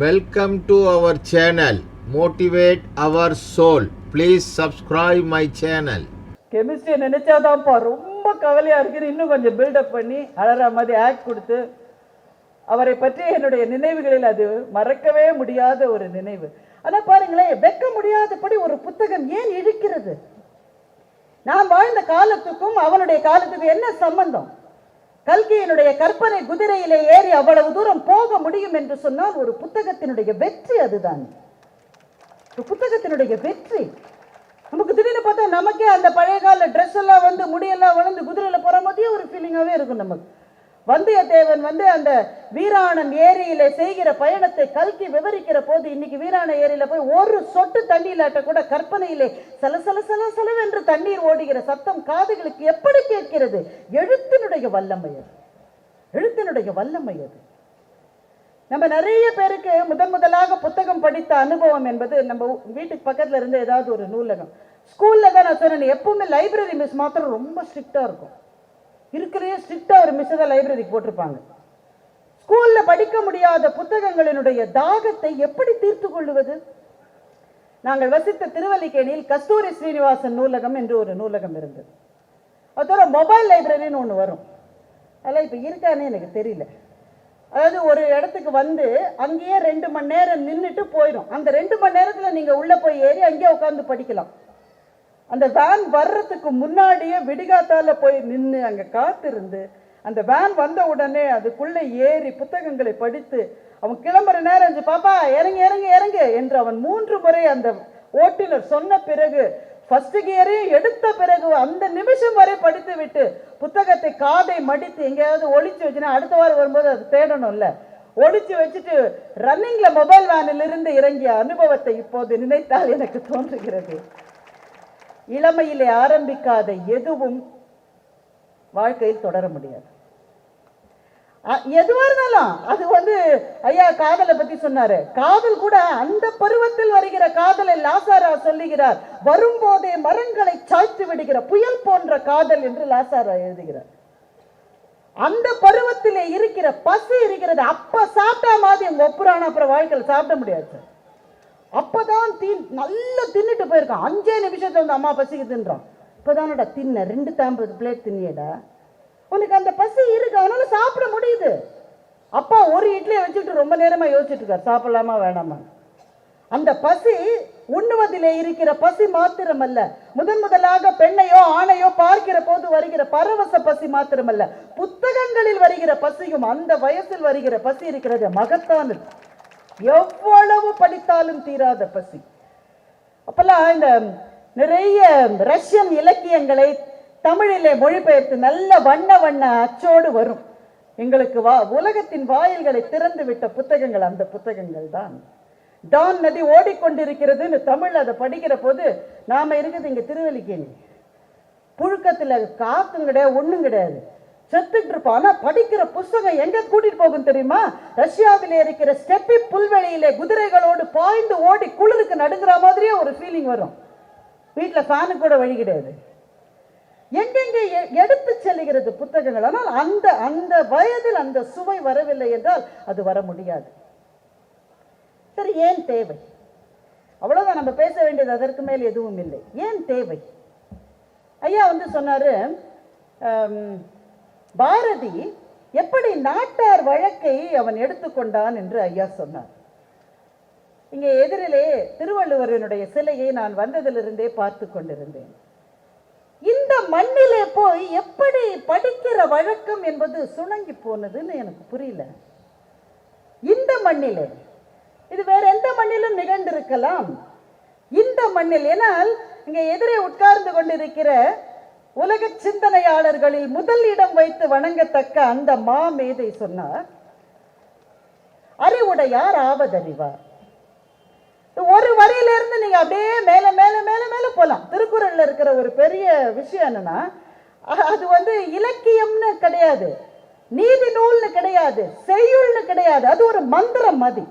Welcome our channel motivate our soul please Please my channel chemistry கெமிஸ்ட்ரியை நினைச்சாதான்ப்பா ரொம்ப கவலையாக இருக்குது இன்னும் கொஞ்சம் பில்டப் பண்ணி அழற மாதிரி ஆக்ட் கொடுத்து அவரை பற்றி என்னுடைய நினைவுகளில் அது மறக்கவே முடியாத ஒரு நினைவு. ஆனால் பாருங்களேன் வெக்க முடியாதபடி ஒரு புத்தகம் ஏன் இழுக்கிறது? நான் வாழ்ந்த காலத்துக்கும் அவனுடைய காலத்துக்கும் என்ன சம்பந்தம்? கல்கியினுடைய கற்பனை குதிரையிலே ஏறி அவ்வளவு தூரம் போக முடியும் என்று சொன்னால் ஒரு புத்தகத்தினுடைய வெற்றி அதுதான். ஒரு புத்தகத்தினுடைய வெற்றி. நமக்கு திடீர்னு பார்த்தா நமக்கே அந்த பழைய கால ட்ரெஸ் எல்லாம் வந்து முடியெல்லாம் வளர்ந்து குதிரையில போற மாதிரியே ஒரு ஃபீலிங்காவே இருக்கும் நமக்கு. வந்தியத்தேவன் வந்து அந்த வீராணம் ஏரியில செய்கிற பயணத்தை கல்கி விவரிக்கிற போது இன்னைக்கு வீராண ஏரியில போய் ஒரு சொட்டு தண்ணீர்லாட்ட கூட கற்பனையிலே சல சல சல சலவென்று தண்ணீர் ஓடுகிற சத்தம் காதுகளுக்கு எப்படி கேட்கிறது? எழுத்தினுடைய வல்லமை அது. எழுத்தினுடைய வல்லமை அது. நம்ம நிறைய பேருக்கு முதன் முதலாக புத்தகம் படித்த அனுபவம் என்பது நம்ம வீட்டுக்கு பக்கத்துல இருந்து ஏதாவது ஒரு நூலகம். ஸ்கூல்ல தான் நான் சொன்னேன் எப்பவுமே லைப்ரரி மிஸ் மாத்திரம் ரொம்ப ஸ்ட்ரிக்டா இருக்கும். இருக்கிறதே ஸ்ட்ரிக்டாக ஒரு மிஸ் தான் லைப்ரரிக்கு போட்டிருப்பாங்க. ஸ்கூலில் படிக்க முடியாத புத்தகங்களினுடைய தாகத்தை எப்படி தீர்த்து கொள்ளுவது நாங்கள் வசித்த திருவல்லிக்கேணியில் கஸ்தூரி ஸ்ரீனிவாசன் நூலகம் என்று ஒரு நூலகம் இருந்தது. அதோட மொபைல் லைப்ரரின்னு ஒன்று வரும். அதெல்லாம் இப்போ இருக்கானே எனக்கு தெரியல. அதாவது ஒரு இடத்துக்கு வந்து அங்கேயே ரெண்டு மணி நேரம் நின்றுட்டு போயிடும். அந்த ரெண்டு மணி நேரத்தில் நீங்கள் உள்ளே போய் ஏறி அங்கேயே உட்காந்து படிக்கலாம். அந்த வேன் வர்றதுக்கு முன்னாடியே விடிகாத்தால போய் நின்று அங்கே காத்திருந்து அந்த வேன் வந்த உடனே அதுக்குள்ளே ஏறி புத்தகங்களை படித்து அவன் கிளம்புற நேரம் இருந்துச்சு பாப்பா இறங்கு இறங்கு இறங்கு என்று அவன் மூன்று முறை அந்த ஓட்டுநர் சொன்ன பிறகு ஃபர்ஸ்ட் கியரையும் எடுத்த பிறகு அந்த நிமிஷம் வரை படித்து விட்டு புத்தகத்தை காதை மடித்து எங்கேயாவது ஒழிச்சு வச்சுனா அடுத்த வாரம் வரும்போது அது தேடணும்ல. ஒழிச்சு வச்சுட்டு ரன்னிங்கில் மொபைல் வேனில் இருந்து இறங்கிய அனுபவத்தை இப்போது நினைத்தால் எனக்கு தோன்றுகிறது. இளமையிலே ஆரம்பிக்காத எதுவும் வாழ்க்கையில் தொடர முடியாது. அ- இருந்தாலும் அது வந்து ஐயா காதலை பத்தி சொன்னாரு. காதல் கூட அந்த பருவத்தில் வருகிற காதலை லாசாரா சொல்லுகிறார். வரும்போதே மரங்களை சாய்த்து விடுகிற புயல் போன்ற காதல் என்று லாசாரா எழுதுகிறார். அந்த பருவத்திலே இருக்கிற பசி இருக்கிறது. அப்ப சாப்பிட்டா மாதிரி உங்க ஒப்புறான? அப்புறம் வாழ்க்கையில் சாப்பிட முடியாது சார். அப்போதான் தீ நல்லா தின்னுட்டு போயிருக்கான். அஞ்சே நிமிஷத்தில் வந்து அம்மா பசிக்குதுன்றான் இப்பதானடா தின்ன ரெண்டு தாம்பது பிளேட் தின்னியடா. உனக்கு அந்த பசி இருக்கு? அதனால சாப்பிட முடியுது. அப்பா ஒரு இட்லியை வச்சுட்டு ரொம்ப நேரமா யோசிச்சுட்டு இருக்கார். சாப்பிடலாமா வேணாமா? அந்த பசி உண்ணுவதிலே இருக்கிற பசி மாத்திரமல்ல. முதன் முதலாக பெண்ணையோ ஆணையோ பார்க்கிற போது வருகிற பரவச பசி மாத்திரமல்ல. புத்தகங்களில் வருகிற பசியும் அந்த வயசில் வருகிற பசி இருக்கிறது மகத்தானது. எவ்வளவு படித்தாலும் தீராத பசி. அப்பெல்லாம் இந்த நிறைய ரஷ்யன் இலக்கியங்களை தமிழிலே மொழிபெயர்த்து நல்ல வண்ண வண்ண அச்சோடு வரும். எங்களுக்கு வா உலகத்தின் வாயில்களை திறந்து விட்ட புத்தகங்கள் அந்த புத்தகங்கள் தான். டான் நதி ஓடிக்கொண்டிருக்கிறதுன்னு தமிழ் அதை படிக்கிற போது நாம இருக்கிறது இங்க திருவல்லிக்கேணி. புழுக்கத்தில் காத்தும் கிடையாது ஒன்றும் கிடையாது. செத்துட்டு இருப்போம் ஆனா படிக்கிற புஸ்தகம் எங்க கூட்டிட்டு போகும் தெரியுமா? ரஷ்யாவில் இருக்கிற ஸ்டெப்பி புல்வெளியிலே குதிரைகளோடு பாய்ந்து ஓடி குளிருக்கு நடுங்கிற மாதிரியே ஒரு ஃபீலிங் வரும். வீட்டில் ஃபேனு கூட வழி கிடையாது. எங்கெங்கே எ- எடுத்து செல்லுகிறது புத்தகங்கள்? ஆனால் அந்த அந்த வயதில் அந்த சுவை வரவில்லை என்றால் அது வர முடியாது. சரி ஏன் தேவை? அவ்வளோதான் நம்ம பேச வேண்டியது அதற்கு மேல் எதுவும் இல்லை. ஏன் தேவை? ஐயா வந்து சொன்னார் பாரதி எப்படி நாட்டார் வழக்கை அவன் எடுத்துக்கொண்டான் என்று ஐயா சொன்னார். இங்கே எதிரிலே திருவள்ளுவரனுடைய சிலையை நான் வந்ததிலிருந்தே பார்த்து கொண்டிருந்தேன். இந்த மண்ணிலே போய் எப்படி படிக்கிற வழக்கம் என்பது சுணங்கி போனதுன்னு எனக்கு புரியல. இந்த மண்ணிலே இது வேற எந்த மண்ணிலும் நிகழ்ந்திருக்கலாம். இந்த மண்ணில் ஏனால் இங்கே எதிரே உட்கார்ந்து கொண்டிருக்கிற உலக சிந்தனையாளர்களில் முதல் இடம் வைத்து வணங்கத்தக்க அந்த மாமேதை சொன்னார் அறிவுடையார் ஆவதறிவார். ஒரு வரியிலிருந்து நீங்க அப்படியே மேல மேல மேல மேல போலாம். திருக்குறள்ல இருக்கிற ஒரு பெரிய விஷயம் என்னன்னா அது வந்து இலக்கியம்னு கிடையாது நீதி நூல்னு கிடையாது செய்யுள்னு கிடையாது. அது ஒரு மந்திரம் மதி.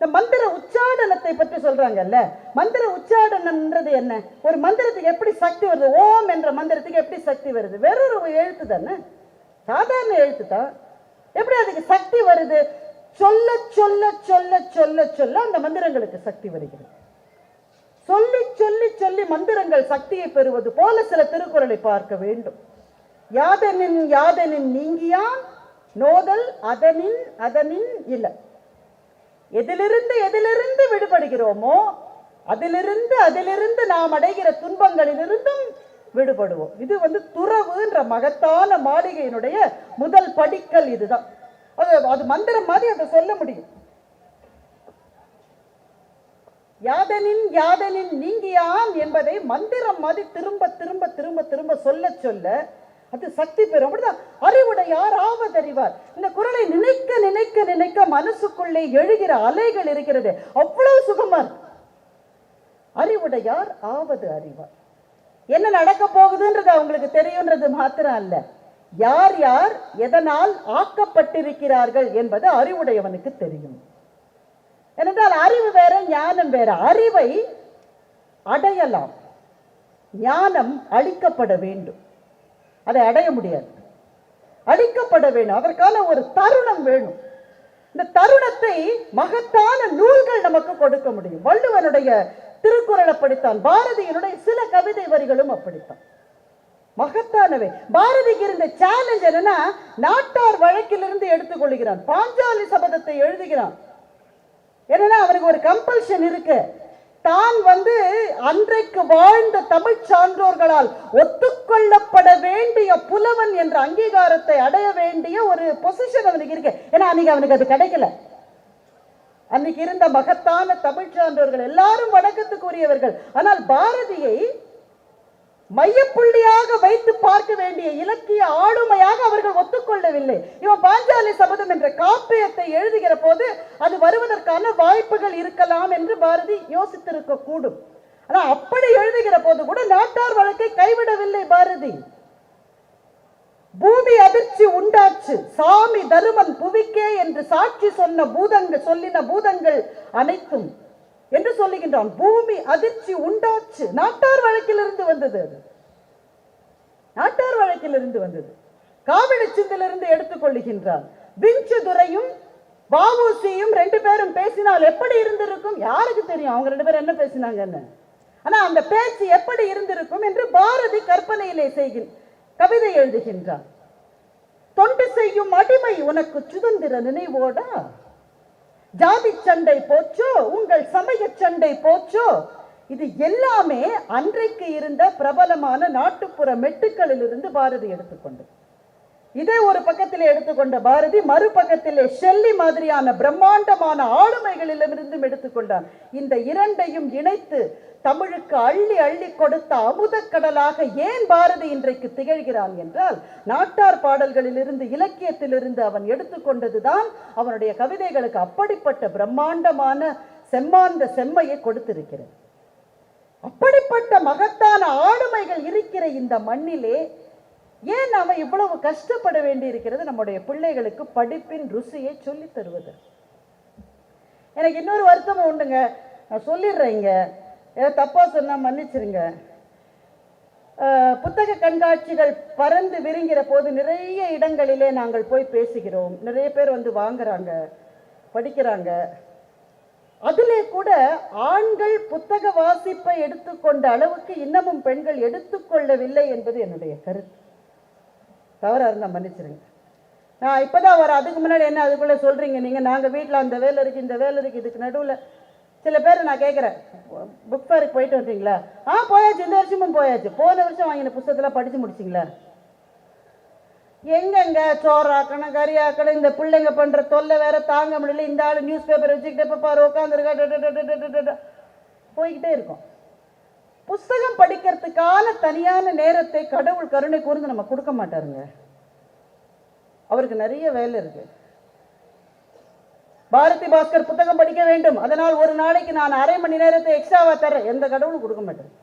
இந்த மந்திர உச்சாடனத்தை பற்றி சொல்றாங்கல்ல? மந்திர உச்சாடனம்ன்றது என்ன? ஒரு மந்திரத்துக்கு எப்படி சக்தி வருது? ஓம் என்ற மந்திரத்துக்கு எப்படி சக்தி வருது? வேறொரு எழுத்து தானே? சாதாரண எழுத்து தான். எப்படி அதுக்கு சக்தி வருது? சொல்ல சொல்ல சொல்ல சொல்ல சொல்ல அந்த மந்திரங்களுக்கு சக்தி வருகிறது. சொல்லி சொல்லி சொல்லி மந்திரங்கள் சக்தியை பெறுவது போல சில திருக்குறளை பார்க்க வேண்டும். யாதனின் யாதனின் நீங்கியான் நோதல் அதனின் அதனின் இல்லை எதிலிருந்து எதிலிருந்து விடுபடுகிறோமோ அதிலிருந்து அதிலிருந்து நாம் அடைகிற துன்பங்களிலிருந்தும் விடுபடுவோம். இது வந்து துறவுன்ற மகத்தான மாளிகையினுடைய முதல் படிக்கல் இதுதான். அது அது மந்திரம் மாதிரி அதை சொல்ல முடியும். யாதனின் யாதனின் நீங்கியான் என்பதை மந்திரம் மாதிரி திரும்ப திரும்ப திரும்ப திரும்ப சொல்ல சொல்ல அது சக்தி பெறும். அப்படிதான் அறிவுடையார் ஆவதறிவார் இந்த குரலை நினைக்க நினைக்க நினைக்க மனசுக்குள்ளே எழுகிற அலைகள் இருக்கிறது அவ்வளவு சுகமா இருக்கு. அறிவுடையார் ஆவது அறிவார். என்ன நடக்க போகுதுன்றது அவங்களுக்கு தெரியுன்றது மாத்திரம் அல்ல. யார் யார் எதனால் ஆக்கப்பட்டிருக்கிறார்கள் என்பது அறிவுடையவனுக்கு தெரியும். ஏனென்றால் அறிவு வேற ஞானம் வேற. அறிவை அடையலாம். ஞானம் அளிக்கப்பட வேண்டும். அதை அடைய முடியாது. அழிக்கப்பட வேணும். அதற்கான ஒரு தருணம் வேணும். இந்த தருணத்தை மகத்தான நூல்கள் நமக்கு கொடுக்க முடியும். வள்ளுவனுடைய திருக்குறளை படித்தான். பாரதியினுடைய சில கவிதை வரிகளும் அப்படித்தான். மகத்தானவை. பாரதிக்கு இருந்த சேலஞ்ச் என்னன்னா நாட்டார் வழக்கிலிருந்து எடுத்துக்கொள்கிறான். பாஞ்சாலி சபதத்தை எழுதுகிறான். என்னன்னா அவருக்கு ஒரு கம்பல்ஷன் இருக்கு. தான் வந்து அன்றைக்கு வாழ்ந்த தமிழ் சான்றோர்களால் ஒத்துக்கொள்ளப்பட வேண்டிய புலவன் என்ற அங்கீகாரத்தை அடைய வேண்டிய ஒரு பொசிஷன் அவனுக்கு இருக்கு. ஏன்னா அன்னைக்கு அவனுக்கு அது கிடைக்கல. அன்னைக்கு இருந்த மகத்தான தமிழ் சான்றோர்கள் எல்லாரும் வணக்கத்துக்குரியவர்கள். ஆனால் பாரதியை மையப்புள்ளியாக வைத்து பார்க்க வேண்டிய இலக்கிய ஆளுமையாக அவர்கள் ஒத்துக்கொள்ளவில்லை. இவன் பாஞ்சாலி சபதம் என்ற காப்பியத்தை எழுதி பல வாய்ப்புகள் இருக்கலாம் என்று பாரதி யோசித்திருக்க கூடும் ஆனால் அப்படி எழுதுகிற போது கூட நாட்டார் வழக்கை கைவிடவில்லை பாரதி. பூமி அதிர்ச்சி உண்டாச்சு. சாமி தருமன் புவிக்கே என்று சாட்சி சொன்ன பூதங்கள் சொல்லின பூதங்கள் அனைத்தும் என்று சொல்லுகின்றான். பூமி அதிர்ச்சி உண்டாச்சு. நாட்டார் வழக்கிலிருந்து வந்தது அது. நாட்டார் வழக்கிலிருந்து வந்தது. காவிரி சிந்திலிருந்து எடுத்துக்கொள்ளுகின்றான். விஞ்சு பாபுசியும் ரெண்டு பேரும் பேசினால் எப்படி இருந்திருக்கும்? யாருக்கு தெரியும்? அவங்க ரெண்டு பேரும் என்ன பேசினாங்கன்னு? ஆனா அந்த பேச்சு எப்படி இருந்திருக்கும் என்று பாரதி கற்பனையிலே செய்கின் கவிதை எழுதுகின்றார் தொண்டு செய்யும் அடிமை உனக்கு சுதந்திர நினைவோடா? ஜாதி சண்டை போச்சோ? உங்கள் சமய சண்டை போச்சோ? இது எல்லாமே அன்றைக்கு இருந்த பிரபலமான நாட்டுப்புற மெட்டுக்களில் இருந்து பாரதி எடுத்துக்கொண்டது இதே ஒரு பக்கத்திலே எடுத்துக்கொண்ட பாரதி மறுபக்கத்தில் ஷெல்லி மாதிரியான பிரம்மாண்டமான ஆளுமைகளிலிருந்தும் எடுத்துக்கொண்டார். இந்த இரண்டையும் இணைத்து தமிழுக்கு அள்ளி அள்ளி கொடுத்த அமுதக்கடலாக ஏன் பாரதி இன்றைக்கு திகழ்கிறான் என்றால் நாட்டார் பாடல்களிலிருந்து இலக்கியத்திலிருந்து அவன் எடுத்துக்கொண்டதுதான் அவனுடைய கவிதைகளுக்கு அப்படிப்பட்ட பிரம்மாண்டமான செம்மாந்த செம்மையை கொடுத்திருக்கிறது. அப்படிப்பட்ட மகத்தான ஆளுமைகள் இருக்கிற இந்த மண்ணிலே ஏன் நாம் இவ்வளவு கஷ்டப்பட வேண்டி இருக்கிறது நம்முடைய பிள்ளைகளுக்கு படிப்பின் ருசியை சொல்லித் தருவது. எனக்கு இன்னொரு வருத்தம் உண்டுங்க. நான் சொல்லிடுறேங்க ஏதோ தப்பாக சொன்னால் மன்னிச்சிருங்க. புத்தக கண்காட்சிகள் பறந்து விரிங்கிற போது நிறைய இடங்களிலே நாங்கள் போய் பேசுகிறோம். நிறைய பேர் வந்து வாங்குறாங்க படிக்கிறாங்க. அதிலே கூட ஆண்கள் புத்தக வாசிப்பை எடுத்துக்கொண்ட அளவுக்கு இன்னமும் பெண்கள் எடுத்துக்கொள்ளவில்லை என்பது என்னுடைய கருத்து. தவறா இருந்தால் மன்னிச்சிருங்க நான் இப்பதான் வர அதுக்கு முன்னாடி என்ன அதுக்குள்ளே சொல்கிறீங்க நீங்கள் நாங்கள் வீட்டில் அந்த வேலை இருக்குது இந்த வேலை இருக்குது இதுக்கு நடுவில் சில பேர் நான் கேட்குறேன் புக் ஃபேருக்கு போயிட்டு வந்தீங்களா ஆ போயாச்சு இந்த வருஷமும் போயாச்சு போன வருஷம் வாங்கின புத்தகத்தெல்லாம் படித்து முடிச்சிங்களா எங்கெங்க சோறாக்கணும் கறியாக்கணும் இந்த பிள்ளைங்க பண்ணுற தொல்லை வேற தாங்க முடியல இந்த ஆளு நியூஸ் பேப்பர் வச்சுக்கிட்டே இப்போ பாரு உட்காந்துருக்கா போய்கிட்டே இருக்கும் புஸ்தகம் படிக்கிறதுக்கான தனியான நேரத்தை கடவுள் கருணை கூர்ந்து நம்ம கொடுக்க மாட்டாருங்க. அவருக்கு நிறைய வேலை இருக்கு. பாரதி பாஸ்கர் புத்தகம் படிக்க வேண்டும். அதனால் ஒரு நாளைக்கு நான் அரை மணி நேரத்தை எக்ஸ்ட்ராவா தரேன் எந்த கடவுளும் கொடுக்க மாட்டேன்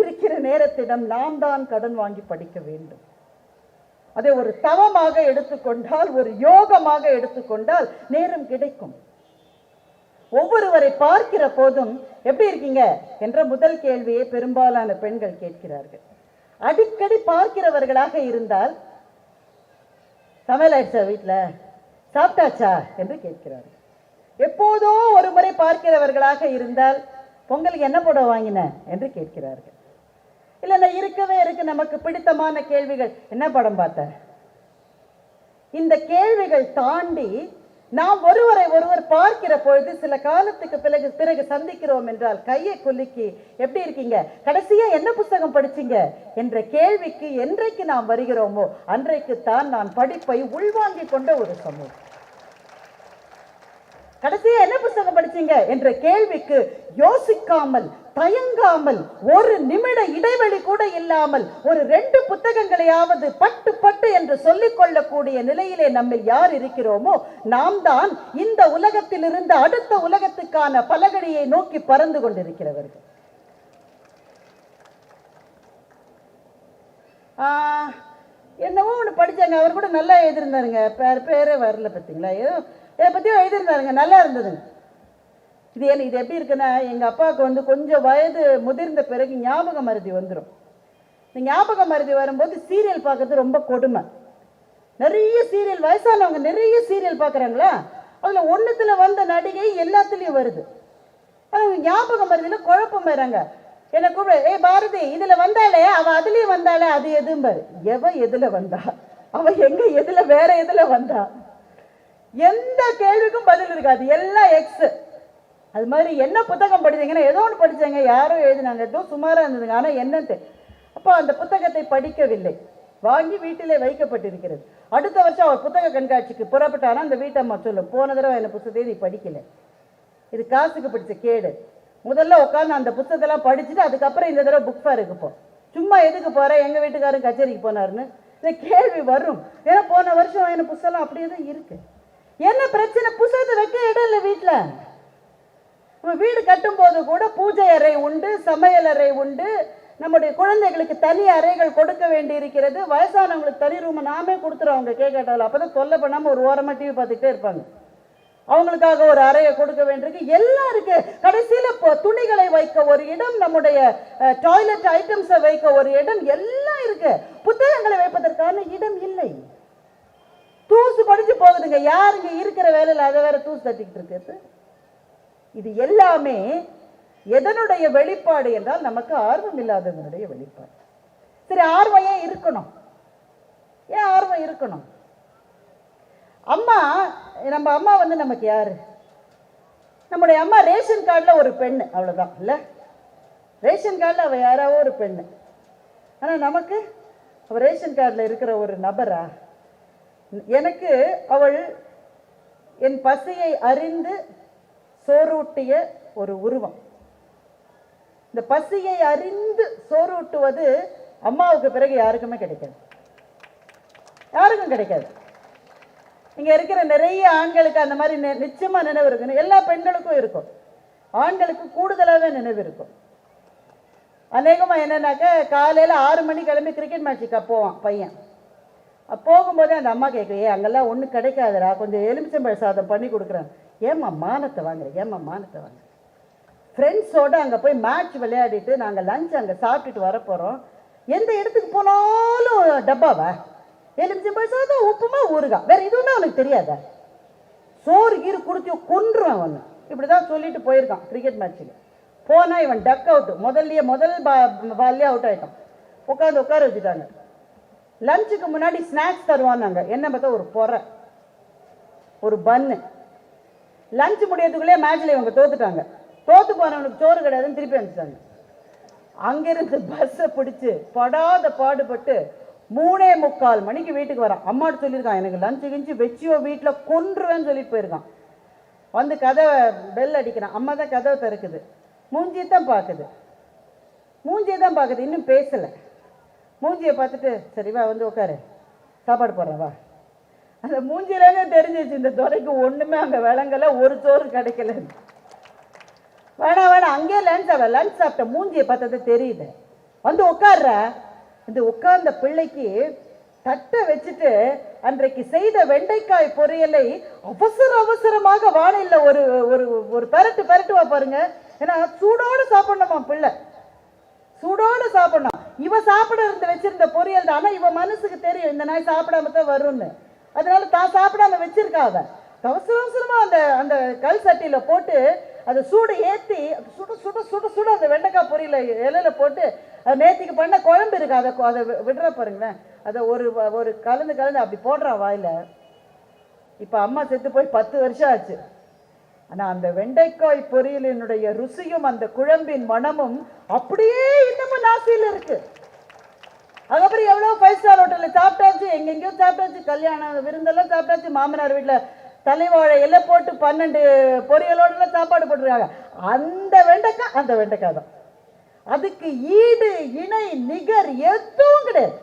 இருக்கிற நேரத்திடம் நாம் தான் கடன் வாங்கி படிக்க வேண்டும். அதை ஒரு தவமாக எடுத்துக்கொண்டால் ஒரு யோகமாக எடுத்துக்கொண்டால் நேரம் கிடைக்கும். ஒவ்வொருவரை பார்க்கிற போதும் எப்படி இருக்கீங்க என்ற முதல் கேள்வியை பெரும்பாலான பெண்கள் கேட்கிறார்கள். அடிக்கடி பார்க்கிறவர்களாக இருந்தால் சமையல் ஆயிடுச்சா வீட்டில் சாப்பிட்டாச்சா? என்று கேட்கிறார்கள். எப்போதோ ஒரு முறை பார்க்கிறவர்களாக இருந்தால் பொங்கலுக்கு என்ன புடவை வாங்கின? என்று கேட்கிறார்கள். இல்லைன்னா இருக்கவே இருக்கு நமக்கு பிடித்தமான கேள்விகள். என்ன படம் பார்த்த? இந்த கேள்விகள் தாண்டி நாம் ஒருவரை ஒருவர் பார்க்கிற பொழுது சில காலத்துக்கு பிறகு பிறகு சந்திக்கிறோம் என்றால் கையை குலுக்கி எப்படி இருக்கீங்க? கடைசியா என்ன புஸ்தகம் படிச்சீங்க? என்ற கேள்விக்கு என்றைக்கு நாம் வருகிறோமோ அன்றைக்கு தான் நான் படிப்பை உள்வாங்கி கொண்ட ஒரு சமூகம். கடைசியா என்ன புஸ்தகம் படிச்சீங்க என்ற கேள்விக்கு யோசிக்காமல் தயங்காமல் ஒரு நிமிட இடைவெளி கூட இல்லாமல் ஒரு ரெண்டு புத்தகங்களையாவது பட்டு பட்டு என்று சொல்லிக் கொள்ளக்கூடிய நிலையிலே நம்ம யார் இருக்கிறோமோ நாம் தான் இந்த உலகத்திலிருந்து அடுத்த உலகத்துக்கான பலகடியை நோக்கி பறந்து கொண்டிருக்கிறவர்கள். ஆஹ், என்னவோ ஒன்று படிச்சாங்க. அவர் கூட நல்லா எழுதியிருந்தாருங்க. பேர் பேரே வரல பார்த்தீங்களா? ஏதோ இதை பற்றியும் எழுதியிருந்தாருங்க நல்லா இருந்ததுங்க. இது என்ன இது எப்படி இருக்குன்னா எங்கள் அப்பாவுக்கு வந்து கொஞ்சம் வயது முதிர்ந்த பிறகு ஞாபக மருதி வந்துடும் இந்த ஞாபக மருதி வரும்போது சீரியல் பார்க்கறது ரொம்ப கொடுமை. நிறைய சீரியல் வயசானவங்க நிறைய சீரியல் பார்க்குறாங்களா? அதில் ஒன்றுத்தில் வந்த நடிகை எல்லாத்துலேயும் வருது. அவங்க ஞாபகம் மருதியில் குழப்பம் வராங்க என்னை கூப்பிட ஏ பாரதி இதில் வந்தாலே அவள் அதுலேயும் வந்தாலே அது எதும்பாரு. எவ எதில் வந்தா? அவள் எங்கே எதில் வேற எதில் வந்தா? எந்த கேள்விக்கும் பதில் இருக்காது. எல்லாம் எக்ஸ் அது மாதிரி என்ன புத்தகம் படித்தீங்கன்னா ஏதோ ஒன்று படித்தேங்க யாரோ எழுதினாங்க. ஏதோ சுமாராக இருந்ததுங்க. ஆனால் என்னன்ட்டு அப்போ அந்த புத்தகத்தை படிக்கவில்லை. வாங்கி வீட்டிலே வைக்கப்பட்டிருக்கிறது. அடுத்த வருஷம் அவர் புத்தக கண்காட்சிக்கு புறப்பட்டாரா? அந்த வீட்டம்மா சொல்லும். போன தடவை என்ன புத்தகத்தை நீ படிக்கல. இது காசுக்கு பிடிச்ச கேடு. முதல்ல உட்காந்து அந்த புத்தகத்தெல்லாம் படிச்சுட்டு அதுக்கப்புறம் இந்த தடவை புக் ஃபேருக்கு போ. சும்மா எதுக்கு போற? எங்கள் வீட்டுக்காரரும் கச்சேரிக்கு போனாருன்னு. இந்த கேள்வி வரும். ஏன்னா போன வருஷம் வாங்கின புத்தகம் அப்படியே தான் இருக்குது என்ன பிரச்சனை? புத்தகத்தை வைக்க இடம் இல்லை வீட்டில். வீடு கட்டும்போது கூட பூஜை அறை உண்டு சமையல் அறை உண்டு. நம்முடைய குழந்தைகளுக்கு தனி அறைகள் கொடுக்க வேண்டி இருக்கிறது வயசானவங்களுக்கு தனி ரூம் நாமே கொடுத்துருவோம் அவங்க கேட்கட்டால அப்போ தான் தொல்லை பண்ணாமல் ஒரு ஓரமாக டிவி பார்த்துக்கிட்டே இருப்பாங்க. அவங்களுக்காக ஒரு அறையை கொடுக்க வேண்டியிருக்கு. எல்லாம் இருக்கு கடைசியில் இப்போ துணிகளை வைக்க ஒரு இடம் நம்முடைய டாய்லெட் ஐட்டம்ஸை வைக்க ஒரு இடம் எல்லாம் இருக்கு. புத்தகங்களை வைப்பதற்கான இடம் இல்லை. தூசு படிஞ்சு போகுதுங்க. யாருங்க இருக்கிற வேலையில் அதை வேற தூசு தட்டிக்கிட்டு இருக்குது இது எல்லாமே எதனுடைய வெளிப்பாடு என்றால் நமக்கு ஆர்வம் இல்லாதவனுடைய வெளிப்பாடு. சரி ஆர்வம் ஏன் இருக்கணும்? ஏன் ஆர்வம் இருக்கணும்? அம்மா நம்ம அம்மா வந்து நமக்கு யாரு? நம்முடைய அம்மா ரேஷன் கார்டில் ஒரு பெண் அவ்வளோதான் இல்லை? ரேஷன் கார்டில் அவள் யாராவோ ஒரு பெண் ஆனால் நமக்கு அவள் ரேஷன் கார்டில் இருக்கிற ஒரு நபரா? எனக்கு அவள் என் பசியை அறிந்து சோறூட்டிய ஒரு உருவம். இந்த பசியை அறிந்து சோறூட்டுவது அம்மாவுக்கு பிறகு யாருக்குமே கிடைக்காது. யாருக்கும் கிடைக்காது. இங்கே இருக்கிற நிறைய ஆண்களுக்கு அந்த மாதிரி நி- நிச்சயமா நினைவு இருக்கு எல்லா பெண்களுக்கும் இருக்கும். ஆண்களுக்கு கூடுதலாகவே நினைவு இருக்கும். அநேகமாக என்னன்னாக்கா காலையில் ஆறு மணி கிளம்பி கிரிக்கெட் மேட்ச்சுக்கு போவான் பையன். போகும்போதே அந்த அம்மா கேட்குறேன் ஏ அங்கெல்லாம் ஒன்றும் கிடைக்காதுடா கொஞ்சம் எலுமிச்சம்பழ சாதம் பண்ணி கொடுக்குறேன். ஏம்மா மானத்தை வாங்குறேன் ஏம்மா மானத்தை வாங்குறேன் ஃப்ரெண்ட்ஸோடு அங்கே போய் மேட்ச் விளையாடிட்டு நாங்கள் லஞ்ச் அங்கே சாப்பிட்டுட்டு வர போகிறோம் எந்த இடத்துக்கு போனாலும் டப்பாவா? எலுமிச்சம்பழ சாதம் உப்புமா ஊறுகா வேறு எதுவுமே அவனுக்கு தெரியாத. சோறு கீறு குடிச்சு கொன்றுவேன் அவன். இப்படி தான் சொல்லிட்டு போயிருக்கான் கிரிக்கெட் மேட்ச்சுக்கு போனால் இவன் டக் அவுட்டு முதல்லையே முதல் பா பால்லே அவுட் ஆகிட்டான் உட்காந்து உட்கார வச்சுட்டாங்க. லஞ்சுக்கு முன்னாடி ஸ்நாக்ஸ் தருவானாங்க என்ன பார்த்தா ஒரு பொறை. ஒரு பன்னு லஞ்ச் முடியறதுக்குள்ளே மேட்ச்ல இவங்க தோத்துட்டாங்க. தோத்து போனவனுக்கு சோறு கிடையாதுன்னு திருப்பி அனுப்பிச்சிட்டாங்க. அங்கிருந்து பஸ்ஸை பிடிச்சி படாத பாடுபட்டு மூணே முக்கால் மணிக்கு வீட்டுக்கு வரான். அம்மாட்ட சொல்லியிருக்கான் எனக்கு லஞ்சு கிஞ்சி வச்சியோ வீட்டில் கொன்றுவேன்னு சொல்லிட்டு போயிருக்கான். வந்து கதவை பெல் அடிக்கிறான். அம்மா தான் கதவை திறக்குது. மூஞ்சியை தான் பார்க்குது. மூஞ்சியை தான் பார்க்குது. இன்னும் பேசலை. மூஞ்சியை பார்த்துட்டு சரி வா வந்து உட்காரு சாப்பாடு போடுறேன் வா. அந்த மூஞ்சியிலேருந்து தெரிஞ்சிச்சு இந்த துறைக்கு ஒன்றுமே அங்கே விளங்கலை ஒரு சோறு கிடைக்கல. வேணாம் வேணாம் அங்கேயே லஞ்ச் சாப்பிட லஞ்ச் சாப்பிட்ட மூஞ்சியை பார்த்தது தெரியுது. வந்து உட்கார்ற இந்த உட்கார்ந்த பிள்ளைக்கு தட்டை வச்சுட்டு அன்றைக்கு செய்த வெண்டைக்காய் பொரியலை அவசர அவசரமாக வானில ஒரு ஒரு ஒரு பரட்டு பரட்டுவா பாருங்க. ஏன்னா சூடோடு சாப்பிடணுமா பிள்ளை? சூடோடு சாப்பிடணும். இவ சாப்பிட இருந்து வச்சிருந்த பொரியல் தான். ஆனால் இவ மனசுக்கு தெரியும் இந்த நாய் சாப்பிடாம தான் வரும்னு. அதனால தான் சாப்பிடாம வச்சிருக்காத அவசர அவசரமா அந்த அந்த கல் சட்டியில போட்டு அதை சூடு ஏற்றி சுட சுட சுட சுட அந்த வெண்டைக்காய் பொரியல இலையில போட்டு அது நேத்திக்கு பண்ண குழம்பு இருக்கு. அதை அதை விடுற பாருங்களேன். அதை ஒரு ஒரு கலந்து கலந்து அப்படி போடுறான் வாயில. இப்போ அம்மா செத்து போய் பத்து வருஷம் ஆச்சு. ஆனால் அந்த வெண்டைக்காய் பொரியலினுடைய ருசியும் அந்த குழம்பின் மணமும் அப்படியே இன்னமும் நாசியில் இருக்கு. அதுக்கப்புறம் எவ்வளோ ஃபைவ் ஸ்டார் ஹோட்டலில் சாப்பிட்டாச்சு? எங்கெங்கேயோ சாப்பிட்டாச்சு. கல்யாணம் விருந்தெல்லாம் சாப்பிட்டாச்சு. மாமனார் வீட்டில் தலைவாழை எல்லாம் போட்டு பன்னெண்டு பொரியலோடலாம் சாப்பாடு போட்டுருக்காங்க. அந்த வெண்டைக்காய் அந்த வெண்டைக்காய் தான். அதுக்கு ஈடு இணை நிகர் எதுவும் கிடையாது.